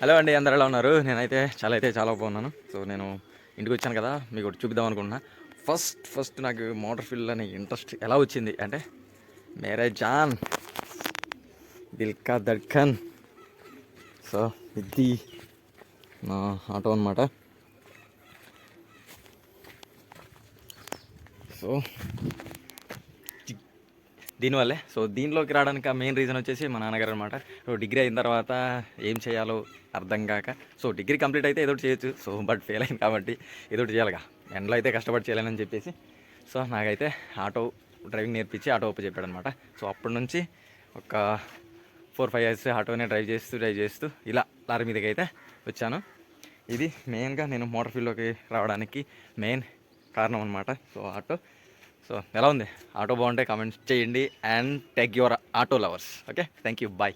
Hello అండి అందరు ఎలా ఉన్నారు? నేనైతే చాలా అయితే చాలా బాగున్నాను. సో నేను ఇంటికి వచ్చాను కదా మీకు ఒకటి చూపిద్దాం అనుకుంటున్నా. ఫస్ట్ ఫస్ట్ నాకు మోటార్ ఫీల్డ్ అనే ఇంట్రెస్ట్ ఎలా వచ్చింది అంటే మేరే జాన్ దిల్కా దడ్కన్ సో ఇది నా ఆటో అనమాట సో దీనివల్లే. సో దీనిలోకి రావడానికి మెయిన్ రీజన్ వచ్చేసి మా నాన్నగారు అనమాట సో డిగ్రీ అయిన తర్వాత ఏం చేయాలో అర్థం కాక సో డిగ్రీ కంప్లీట్ అయితే ఏదో చేయొచ్చు. సో బట్ ఫెయిల్ అయింది కాబట్టి ఏదో చేయాలిగా. ఎండలో అయితే కష్టపడి చేయలేనని చెప్పేసి సో నాకైతే ఆటో డ్రైవింగ్ నేర్పించి ఆటో ఓపెన్ చెప్పాడు అనమాట సో అప్పటి నుంచి ఒక ఫోర్ ఫైవ్ ఇయర్స్ ఆటోనే డ్రైవ్ చేస్తూ డ్రైవ్ చేస్తూ ఇలా లారీ మీదకి అయితే వచ్చాను. ఇది మెయిన్గా నేను మోటార్ ఫీల్డ్లోకి రావడానికి మెయిన్ కారణం అనమాట సో ఆటో సో ఎలా ఉంది? ఆటో బాగుంటే కామెంట్స్ చేయండి. And take your auto lovers. Okay? Thank you bye.